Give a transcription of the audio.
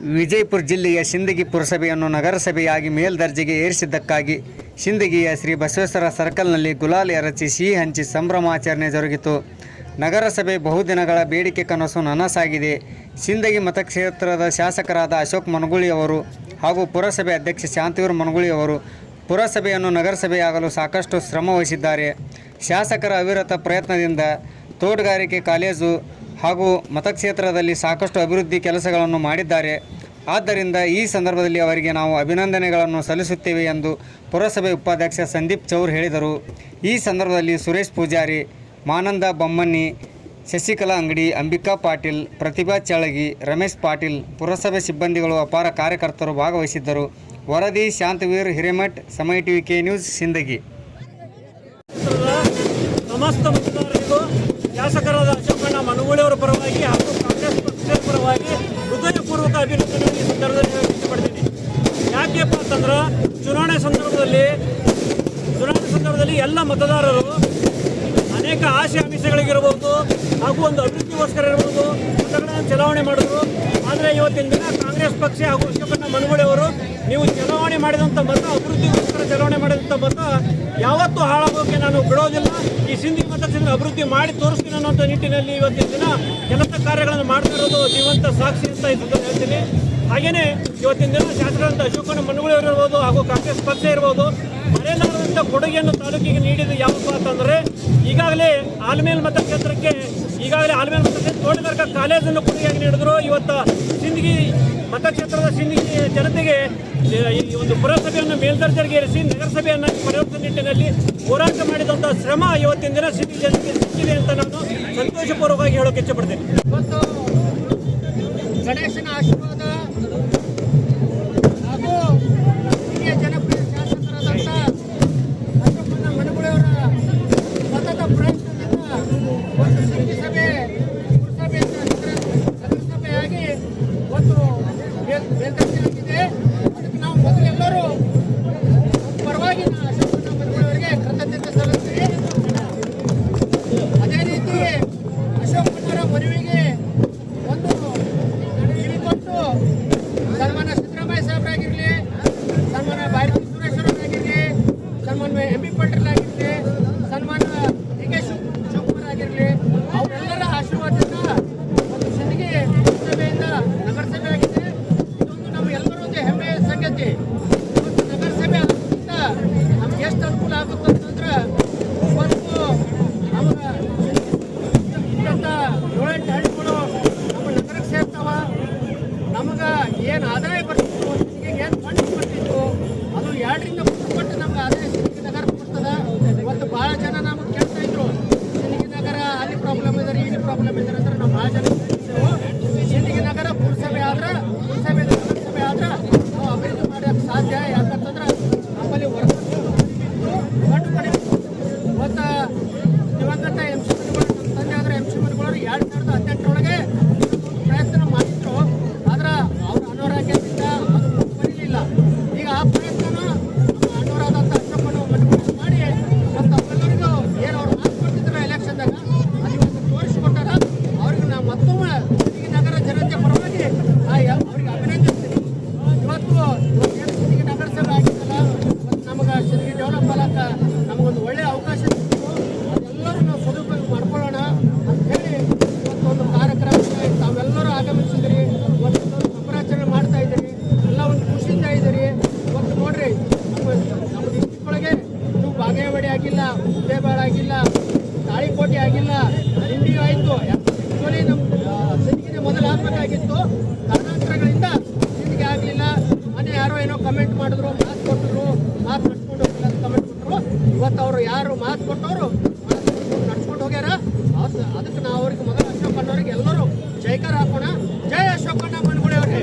ವಿಜಯಪುರ ಜಿಲ್ಲೆಯ ಸಿಂದಗಿ ಪುರಸಭೆಯನ್ನು ನಗರಸಭೆಯಾಗಿ ಮೇಲ್ದರ್ಜೆಗೆ ಏರಿಸಿದ್ದಕ್ಕಾಗಿ ಸಿಂದಗಿಯ ಶ್ರೀ ಬಸವೇಶ್ವರ ಸರ್ಕಲ್ನಲ್ಲಿ ಗುಲಾಲ್ ಎರಚಿ ಸಿಹಿ ಹಂಚಿ ಸಂಭ್ರಮಾಚರಣೆ ಜರುಗಿತು. ನಗರಸಭೆ ಬಹುದಿನಗಳ ಬೇಡಿಕೆ ಕನಸು ನನಸಾಗಿದೆ. ಸಿಂದಗಿ ಮತಕ್ಷೇತ್ರದ ಶಾಸಕರಾದ ಅಶೋಕ್ ಮನಗುಳಿ ಅವರು ಹಾಗೂ ಪುರಸಭೆ ಅಧ್ಯಕ್ಷ ಶಾಂತಿವೀರ್ ಮನಗುಳಿ ಅವರು ಪುರಸಭೆಯನ್ನು ನಗರಸಭೆಯಾಗಲು ಸಾಕಷ್ಟು ಶ್ರಮ ಶಾಸಕರ ಅವಿರತ ಪ್ರಯತ್ನದಿಂದ ತೋಟಗಾರಿಕೆ ಕಾಲೇಜು ಹಾಗೂ ಮತಕ್ಷೇತ್ರದಲ್ಲಿ ಸಾಕಷ್ಟು ಅಭಿವೃದ್ಧಿ ಕೆಲಸಗಳನ್ನು ಮಾಡಿದ್ದಾರೆ. ಆದ್ದರಿಂದ ಈ ಸಂದರ್ಭದಲ್ಲಿ ಅವರಿಗೆ ನಾವು ಅಭಿನಂದನೆಗಳನ್ನು ಸಲ್ಲಿಸುತ್ತೇವೆ ಎಂದು ಪುರಸಭೆ ಉಪಾಧ್ಯಕ್ಷ ಸಂದೀಪ್ ಚೌರ್ ಹೇಳಿದರು. ಈ ಸಂದರ್ಭದಲ್ಲಿ ಸುರೇಶ್ ಪೂಜಾರಿ, ಮಾನಂದ ಬೊಮ್ಮಣ್ಣಿ ಶಶಿಕಲಾ ಅಂಗಡಿ, ಅಂಬಿಕಾ ಪಾಟೀಲ್, ಪ್ರತಿಭಾ ಚಳಗಿ, ರಮೇಶ್ ಪಾಟೀಲ್, ಪುರಸಭೆ ಸಿಬ್ಬಂದಿಗಳು ಅಪಾರ ಕಾರ್ಯಕರ್ತರು ಭಾಗವಹಿಸಿದ್ದರು. ವರದಿ, Shantaveer, Hiremath, Samaya TV K news, Sindagi. ಮನಗೂಳಿಯವರ ಪರವಾಗಿ ಹಾಗೂ ಕಾಂಗ್ರೆಸ್ ಪಕ್ಷದ ಪರವಾಗಿ ಹೃದಯಪೂರ್ವಕ ಅಭಿನಂದನೆ ಈ ಸಂದರ್ಭದಲ್ಲಿ ವ್ಯಕ್ತಪಡ್ತೀನಿ ಯಾಕೆಪ್ಪ ಅಂತಂದ್ರೆ ಚುನಾವಣೆ ಸಂದರ್ಭದಲ್ಲಿ ಚುನಾವಣೆ ಸಂದರ್ಭದಲ್ಲಿ ಎಲ್ಲ ಮತದಾರರು ಅನೇಕ ಆಸೆ ಆಮಿಷಗಳಿಗಿರ್ಬೋದು ಹಾಗೂ ಒಂದು ಅಭಿವೃದ್ಧಿಗೋಸ್ಕರ ಇರ್ಬೋದು. ಮತಗಳನ್ನು ಚಲಾವಣೆ ಮಾಡಿದ್ರು. ಆದರೆ ಇವತ್ತಿನ ದಿನ ಕಾಂಗ್ರೆಸ್ ಪಕ್ಷ ಹಾಗೂ ಅಶೋಕಣ್ಣ ಮನಗೂಳಿ ಅವರು, ನೀವು ಚಲಾವಣೆ ಮಾಡಿದಂಥ ಮತ, ಅಭಿವೃದ್ಧಿಗೋಸ್ಕರ ಚಲಾವಣೆ ಮಾಡಿದಂಥ ಮತ ಯಾವತ್ತೂ ಹಾಳಾಗೋಕೆ ನಾನು ಬಿಡೋದಿಲ್ಲ. ಈ ಸಿಂಧಿ ಮತಕ್ಷೇತ್ರ ಅಭಿವೃದ್ಧಿ ಮಾಡಿ ತೋರಿಸ್ತೀನಿ ಅನ್ನೋಂಥ ನಿಟ್ಟಿನಲ್ಲಿ ಇವತ್ತಿನ ದಿನ ಕೆಲಸ ಕಾರ್ಯಗಳನ್ನು ಮಾಡ್ತಿರೋದು ಜೀವಂತ ಸಾಕ್ಷಿ ಅಂತ ಹೇಳ್ತೀನಿ. ಹಾಗೆಯೇ ಇವತ್ತಿನ ದಿನ ಶಾಸಕರಂತ ಅಶೋಕಣ್ಣ ಮನಗೂಳಿ ಅವರು ಇರ್ಬೋದು ಹಾಗೂ ಕಾಂಗ್ರೆಸ್ ಪಕ್ಷ ಇರ್ಬೋದು. ಮರೆಯಲಾರದಂಥ ಕೊಡುಗೆಯನ್ನು ತಾಲೂಕಿಗೆ ನೀಡಿದ್ದು ಯಾವಪ್ಪ ಅಂತಂದ್ರೆ ಈಗಾಗಲೇ ಆಲ್ಮೇಲ್ ಮತಕ್ಷೇತ್ರಕ್ಕೆ ಈಗಾಗಲೇ ಆಲ್ಮೇಲ್ ಮತಕ್ಷೇತ್ರ ತೋಟಗಾರಿಕಾ ಕಾಲೇಜನ್ನು ಕೊಡುಗೆಯಾಗಿ ನೀಡಿದ್ರು. ಇವತ್ತು ಸಿಂದಗಿ ಮತಕ್ಷೇತ್ರದ ಸಿಂದಗಿ ಜನತೆಗೆ ಈ ಒಂದು ಪುರಸಭೆಯನ್ನು ಮೇಲ್ದರ್ಜೆಗೆ ಏರಿಸಿ ನಗರಸಭೆಯನ್ನು ಪರಿವರ್ತನೆ ನಿಟ್ಟಿನಲ್ಲಿ ಹೋರಾಟ ಮಾಡಿದಂಥ ಶ್ರಮ ಇವತ್ತಿನ ದಿನ ಸಿಂದಗಿ ಜನತೆಗೆ ಸಿಕ್ಕಿದೆ ಅಂತ ನಾನು ಸಂತೋಷಪೂರ್ವಕವಾಗಿ ಹೇಳೋಕೆ ಇಚ್ಛಪಡ್ತೇನೆ Vente. ಅಂತಂದ್ರೆ ಒಂದು ನಮಗೆ ಇಂಥ ಏಳೆಂಟು ಹಳ್ಳಿಗಳು ನಮ್ಮ ನಗರಕ್ಕೆ ಸೇರ್ತಾವ ನಮಗೆ ಏನು ಆದಾಯ ಬರ್ತಿತ್ತು. ಏನು ಫಂಡ್ ಬರ್ತಿತ್ತು ಅದು ಎರಡರಿಂದ ಮೂರು ಪಟ್ಟು ನಮ್ಗೆ ಆದಾಯ ಸಿಂದಗಿ ನಗರ ಬರ್ತದೆ ಇವತ್ತು ಭಾಳ ಜನ ನಮಗೆ ಕೇಳ್ತಾ ಇದ್ರು. ಸಿಂದಗಿ ನಗರ ಅಲ್ಲಿ ಪ್ರಾಬ್ಲಮ್ ಇದ್ದಾರೆ ಇಲ್ಲಿ ಪ್ರಾಬ್ಲಮ್ ಇದ್ದಾರೆ ಅಂದ್ರೆ ನಾವು ಭಾಳ ಜನ ಆಗಿಲ್ಲ ಬಾಳ ಆಗಿಲ್ಲ, ತಾಳಿಕೋಟೆ ಆಗಿಲ್ಲ ಇಂಡಿಯೋ ಆಯಿತು. ಆ್ಯಕ್ಚುಲಿ ನಮ್ಮ ಸಿಂಧಿಗೆ ಮೊದಲು ಹಾಕಬೇಕಾಗಿತ್ತು ಕರ್ನಾಟಕಗಳಿಂದ ಸಿಂಧಿಗೆ ಆಗಲಿಲ್ಲ. ಮನೆ ಯಾರೋ ಏನೋ ಕಮೆಂಟ್ ಮಾಡಿದ್ರು, ಮಾತು ಕೊಟ್ಟರು, ಮಾತು ನಡ್ಸ್ಕೊಂಡು ಹೋಗಿಲ್ಲ ಅಂತ ಕಮೆಂಟ್ ಕೊಟ್ಟರು. ಇವತ್ತು ಅವರು ಯಾರು ಮಾತು ಕೊಟ್ಟವರು ನಡ್ಸ್ಕೊಂಡು ಹೋಗ್ಯಾರ. ಅದಕ್ಕೆ ನಾವು ಅವ್ರಿಗೆ ಮೊದಲು ಅಶೋಕಣ್ಣವ್ರಿಗೆ ಎಲ್ಲರೂ ಜೈಕಾರ ಹಾಕೋಣ. ಜೈ ಅಶೋಕಣ್ಣ ಮನ್ಗುಳಿ ಅವ್ರಿಗೆ.